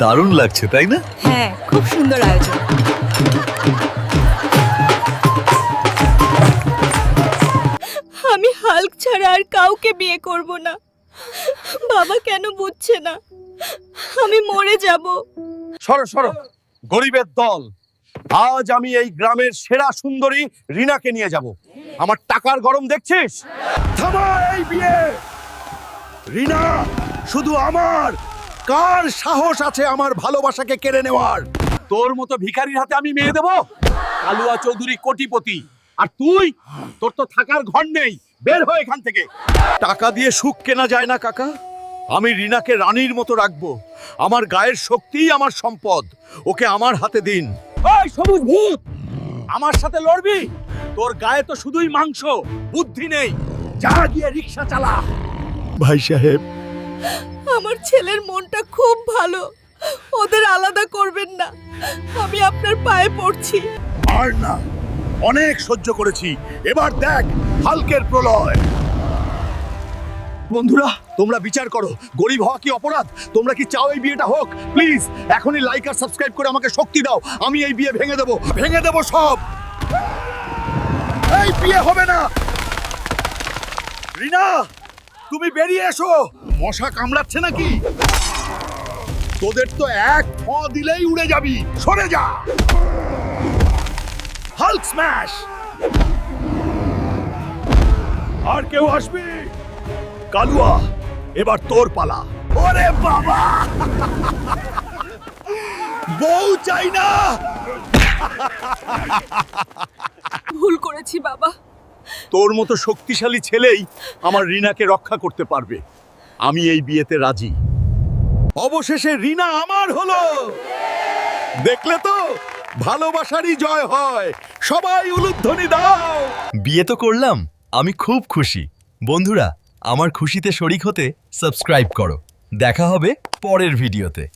দারুণ লাগছে তাই না? হ্যাঁ খুব সুন্দর আয়োজন। আমি হাল্ক ছাড়া আর কাউকে বিয়ে করব না। বাবা কেন বুঝছে না? আমি মরে যাব। সরো সরো। গরিবের দল। আজ আমি এই গ্রামের সেরা সুন্দরী রিনাকে নিয়ে যাব। আমার টাকার গরম দেখছিস? থামা এই বিয়ে। রিনা শুধু আমার। কার সাহস আছে আমার ভালোবাসাকে কেড়ে নেওয়ার? তোর মতো ভিখারির হাতে আমি মেয়ে দেব? কালুয়া চৌধুরী কোটিপতি। আর তুই? তোর তো থাকার ঘর নেই। বের হয়ে এখান থেকে। টাকা দিয়ে সুখ কেনা যায় না, কাকা। আমি রিনাকে রানীর মতো রাখব। আমার গায়ের শক্তিই আমার সম্পদ। ওকে আমার হাতে দিন। ওই সবুজ ভূত! আমার সাথে লড়বি? তোর গায়ে তো শুধুই মাংস, বুদ্ধি নেই। যা গিয়ে রিক্সা চালা। ভাই সাহেব আমার ছেলের মনটা খুব ভালো। ওদের আলাদা করবেন না। আমি আপনার পায়ে পড়ছি। আর না, অনেক সহ্য করেছি। এবার দেখ, হালকের প্রলয়। বন্ধুরা, তোমরা বিচার করো, গরিব হওয়া কি অপরাধ? তোমরা কি চাও এই বিয়েটা হোক? প্লিজ, এখনই লাইক আর সাবস্ক্রাইব করে আমাকে শক্তি দাও। আমি এই বিয়ে ভেঙে দেব। ভেঙে দেব সব। এই বিয়ে হবে না। রিনা! তুমি বেরিয়ে এসো। মশা কামড়াচ্ছে নাকি? তোদের তো এক দিলেই উড়ে যাবি। সরে যা। Hulk smash. আর কেউ আসবি? কালুয়া, এবার তোর পালা। ওরে বাবা! বউ চাই না। তোর মতো শক্তিশালী ছেলেই আমার রিনাকে রক্ষা করতে পারবে। আমি এই বিয়েতে রাজি। অবশেষে রিনা আমার হলো। দেখলে তো? ভালোবাসারই জয় হয়। সবাই উলুধ্বনি দাও। বিয়ে তো করলাম। আমি খুব খুশি। বন্ধুরা, আমার খুশিতে শরিক হতে সাবস্ক্রাইব করো। দেখা হবে পরের ভিডিওতে।